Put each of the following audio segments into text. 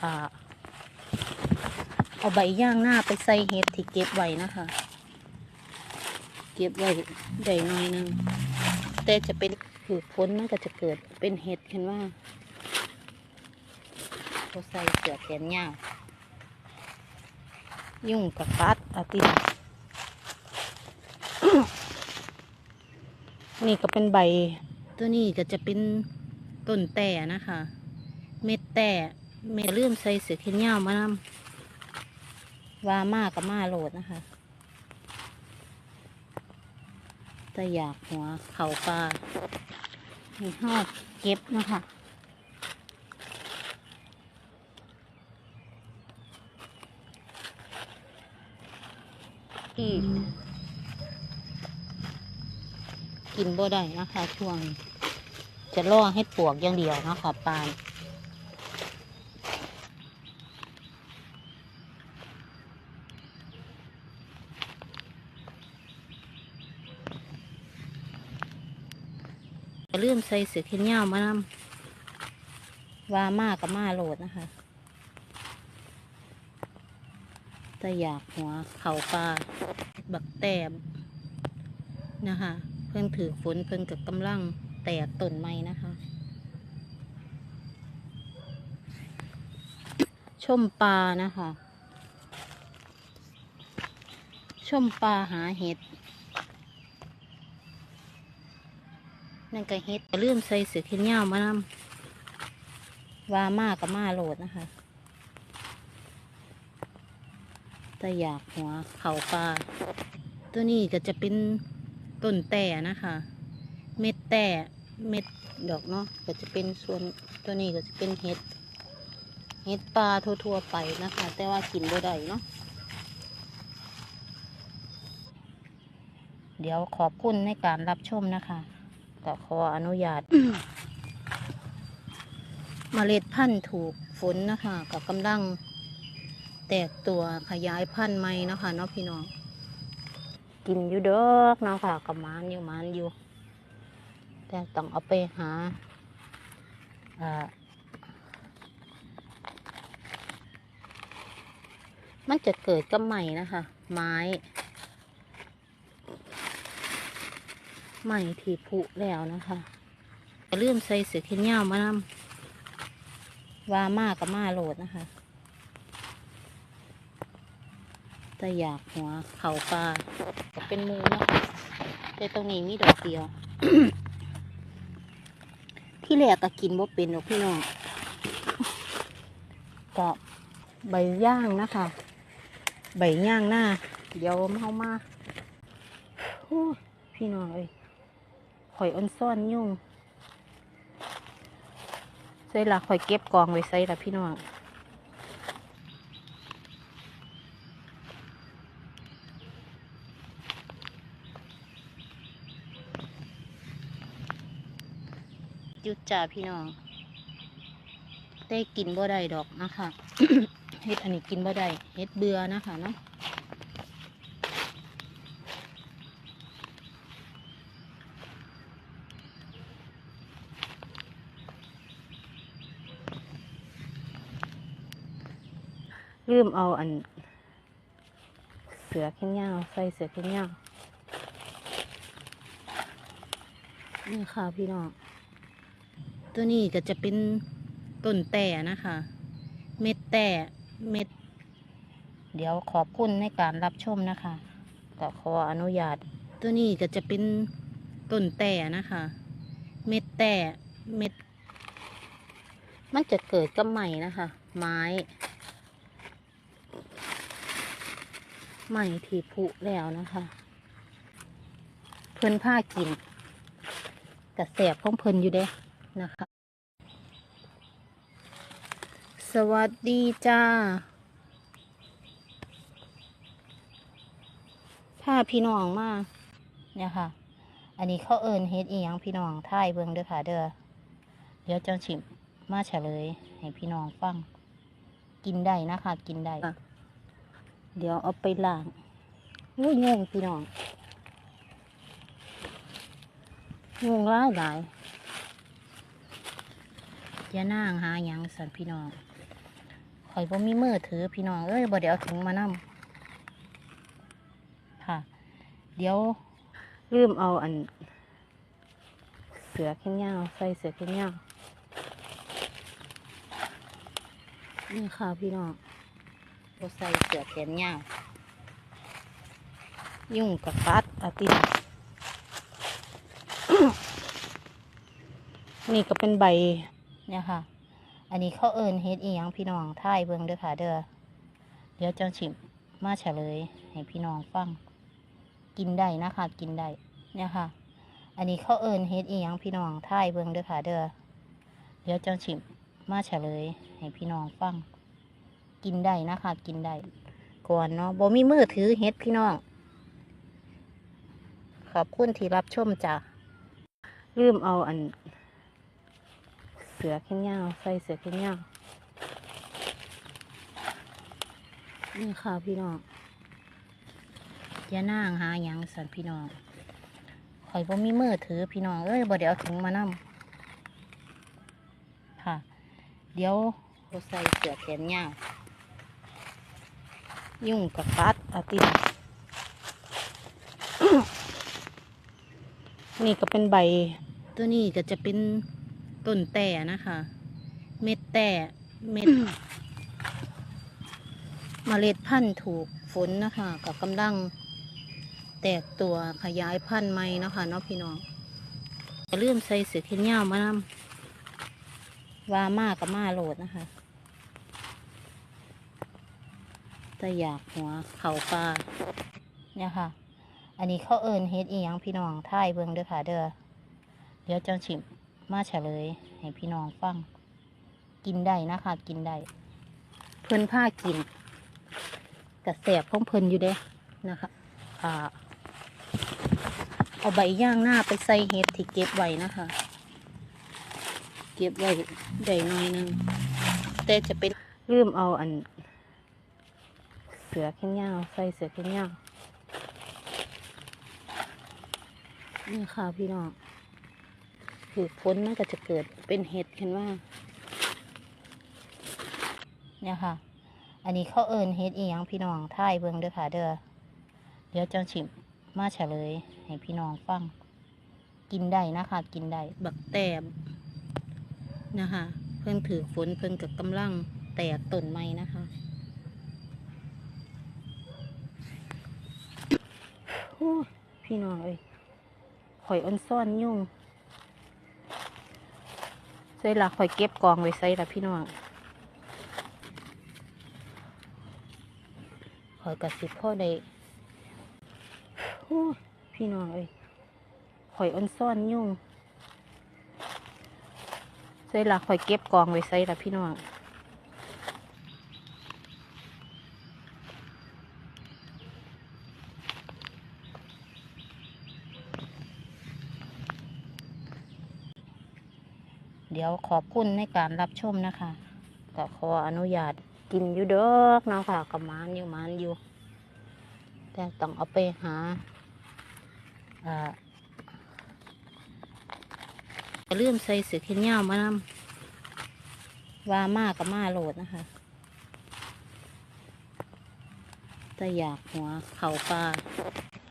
เอาใบย่างหน้าไปใส่เห็ดที่เก็บไว้นะคะ เก็บไว้ได้หน่อยนึงแต่จะเป็นผือพ้นมันก็จะเกิดเป็นเห็ดขึ้นว่าเขาใส่เสือแขนยาวยุ่งกับกัดอาตินี่ก็เป็นใบ ตัวนี้ก็จะเป็นต้นแต่นะคะ เม็ดแต่ เม็ดเลื่อมใส่เสือแขนยาวมานำวามากับมาโหลดนะคะแต่อยากหัวเขาปลาให้หอดเก็บนะคะที่กินบ่ได้นะคะช่วง จะล่อให้ปวกอย่างเดียวนะคะปลา ลืมใส่เสื้อแขนยาวมานำวามากับมาโหลดนะคะแต่อยากหัวเขาปลาบักแตบนะคะ เพิ่งถือฝนเพิ่งกับกำลังแตกต้นไม้นะคะ ชมปลานะคะ ชมปลาหาเห็ด นั่นก็เฮ็ดอย่าลืมใส่เสือแขนยาวมานำวามากับมาโหลดนะคะแต่อยากหัวเขาปลาตัวนี้ก็จะเป็นต้นแต่นะคะ เม็ดแต่เม็ดดอกเนาะก็จะเป็นส่วนตัวนี้ก็จะเป็นเห็ดเห็ดปลาทั่วๆไปนะคะ แต่ว่ากินบ่ได้เนาะเดี๋ยวขอบคุณในการรับชมนะคะ ก็ขออนุญาตเมล็ดพันธุ์ถูกฝนนะคะกับกำลังแตกตัวขยายพันธุ์ใหม่นะคะเนาะพี่น้อง กินอยู่เด้อเนาะค่ะกับมานอยู่มานอยู่ แต่ต้องเอาไปหาอ่ามันจะเกิดกับใหม่นะคะ ไม้ ใหม่ที่ผุแล้วนะคะอย่าลืมใส่เสื้อแขนยาวมานำวามากับมาโหลดนะคะแต่อยากหัวเขาปลาก็เป็นหมูนะคะแต่ตรงนี้มีดอกเดียว ที่แรกก็กินบ่เป็นหรอกพี่น้องก็ใบย่างนะคะ ใบย่างหน้า เดี๋ยวเมามาพี่น้องเอ้ย ข่อยอ้นซ่อนยุ่งใส่ละข่อยเก็บกองไว้ใส่ละพี่น้องยุดจ่าพี่น้อง ได้กินบ่ได้ดอกนะคะเฮ็ดอันนี้กินบ่ได้เฮ็ดเบื่อนะคะเนาะ ลืมเอาอัน เสือแขนยาวใส่เสือแขนยาวนี่ค่ะพี่น้อง ตัวนี้ก็จะเป็นต้นแต่นะคะ เม็ดแต่เม็ด เดี๋ยวขอบคุณในการรับชมนะคะก็ขออนุญาต ตัวนี้ก็จะเป็นต้นแต่นะคะ เม็ดแต่เม็ด มันจะเกิดกับใหม่นะคะ ไม้ ใหม่ที่ผุแล้วนะคะ เพิ่นผ้ากินกระแสบของเพิ่นอยู่เด้นะคะ สวัสดีจ้าผ้าพี่น้องมาเนี่ยค่ะ อันนี้เขาเอิญเฮ็ดอีหยังพี่น้องท่ายเบิ่งเด้อค่ะเด้อเดี๋ยวจังชิมมาเฉลยให้พี่น้องฟัง กินได้นะคะ กินได้ เดี๋ยวเอาไปล้างอุ้ยงงพี่น้องงงร้ายหลายอย่านั่งหาหยังสันพี่น้องข่อยบ่มีมือถือพี่น้องเอ้ยบ่เดี๋ยวเอาถุงมานํค่ะ เดี๋ยวลืมเอาอัน เสือแขนยาวใส่เสือแขนยาวนี่ค่ะพี่น้อง บ่ใส่เสือแขนยาวยุ่งกับกัดอาตินี่ก็เป็นใบเนี่ยค่ะ อันนี้เขาเอิญเฮ็ดอีหยังพี่น้องท่ายเบิ่งเด้อค่ะ เด้อ เดี๋ยวจังฉิมมาเฉลย ให้พี่น้องฟัง กินได้นะคะ กินได้เนี่ยค่ะ อันนี้เขาเอิญเฮ็ดอีหยังพี่น้องท่ายเบิ่งเด้อค่ะ เด้อ เดี๋ยวจังฉิมมาเฉลย ให้พี่น้องฟัง กินได้นะคะ กินได้ก่อนเนาะบ่มีมือถือเฮ็ดพี่น้อง ขอบคุณที่รับชมจ้ะลืมเอาอัน เสือแขนยาวใส่เสือแขนยาวนี่ค่ะพี่น้องอย่านั่งหาหยังสันพี่น้องข่อยบ่มีมือถือพี่น้องเอ้ยบ่เดี๋ยวเอาถุงมานํค่ะ เดี๋ยวเราใส่เสือแขนยาว ยุ่งกับกัดอาตินี่ก็เป็นใบ ตัวนี้ก็จะเป็นต้นแต่นะคะ เม็ดแต่เม็ดเมล็ดพันธุ์ถูกฝนนะคะกับกำลังแตกตัวขยายพันธุ์ใหม่เนาะคะเนาะพี่น้องจะเริ่าลืมใส่เสือเขนยาวมานำว่ามากับมาโหลดนะคะ ตอยากหัวเข่าปลาเนี่ยค่ะ อันนี้เขาเอิญเฮ็ดอีหยังพี่น้องท่ายเบิ่งเด้อค่ะ เด้อเดี๋ยวจังฉิมมาเฉลยให้พี่น้องฟัง กินได้นะคะ กินได้เพิ่นผ้ากินกระแสบของเพิ่นอยู่เด้นะคะอ่าเอาใบย่างหน้าไปใส่เห็ดที่เก็บไว้นะคะ เก็บไว้ได้หน่อยนึงแต่จะเป็นลืมเอาอัน สือแขนยาวใส่เสือแขนยาวนี่ค่ะพี่น้องคือพ้นมันก็จะเกิดเป็นเห็ดขึ้นว่าเนี่ยค่ะ อันนี้เขาเอิญเห็ดอีหยังพี่น้องท่ายเบิงเด้อค่ะเด้อเดี๋ยวจังฉิมมาเฉลยให้พี่น้องฟัง กินได้นะคะ กินได้บักแต้มนะคะ เพิ่งถือฝนเพิ่งกับกำลังแตกต้นไม้นะคะโอ้ย พี่น้องเอ้ยข่อยอ้นซ่อนยุ่งใส่ละข่อยเก็บกองไว้ใส่ละพี่น้องข่อยกระสิบพ่อได้โอ้ยพี่น้องเอ้ยข่อยอ้นซ่อนยุ่งใส่ละข่อยเก็บกองไว้ใส่ละพี่น้อง ดี๋ยวขอบคุณในการรับชมนะคะก็ขออนุญาตกินอยู่เด้อเนาะค่ะกับมานอยู่มานอยู่ แต่ต้องเอาไปหาอ่าอย่าลืมใส่เสือเขนยาวมานำว่ามากับมาโหลดนะคะแต่อยากหัวเข่าปลา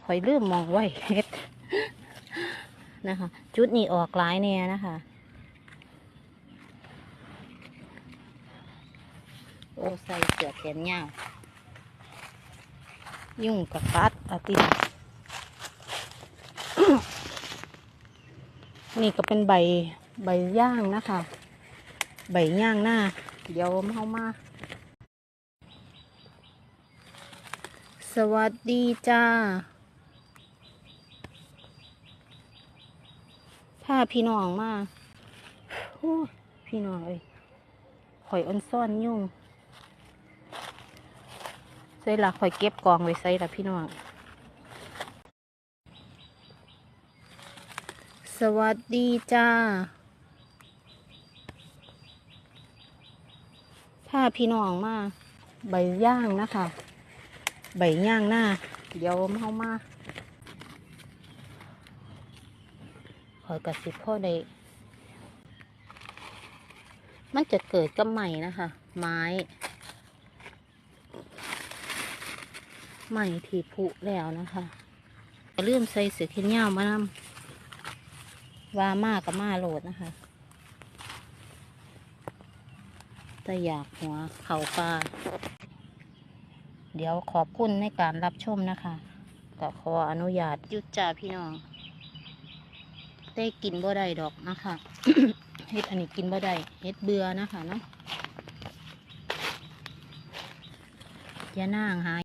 คอยลืมมองไว้เฮ็ดนะคะ จุดนี้ออกหลายเนี่ยนะคะ โอ้ใส่เสื้อแขนยาวยุ่งกับกัดอาตินี่ก็เป็นใบใบย่างนะคะ ใบย่างหน้า เดี๋ยวเข้ามา สวัสดีจ้าพาพี่น้องมาโอ้ยพี่น้องเอ้ยข่อยอ้นซ่อนยุ่ง ส่ละข่อยเก็บกองไว้ใส่ละพี่น้อง สวัสดีจ้าพาพี่น้องมาใบย่างนะคะ ใบย่างหน้า เดี๋ยวเข้ามาขอยกระสิบพ่อได้มันจะเกิดกับใหม่นะคะ ไม้ ใหม่ที่ผุแล้วนะคะก็เริ่มใส่เสือเขนยาวมานำว่ามากกับมาโหลดนะคะแต่อยากหัวเข่าปลาเดี๋ยวขอบคุณในการรับชมนะคะ ก็ขออนุญาตหยุดจ่าพี่น้อง ได้กินบ่ได้ดอกนะคะเฮ็ดอันนี้กินบ่ได้เฮ็ดเบื่อนะคะเนาะอย่านั่งหา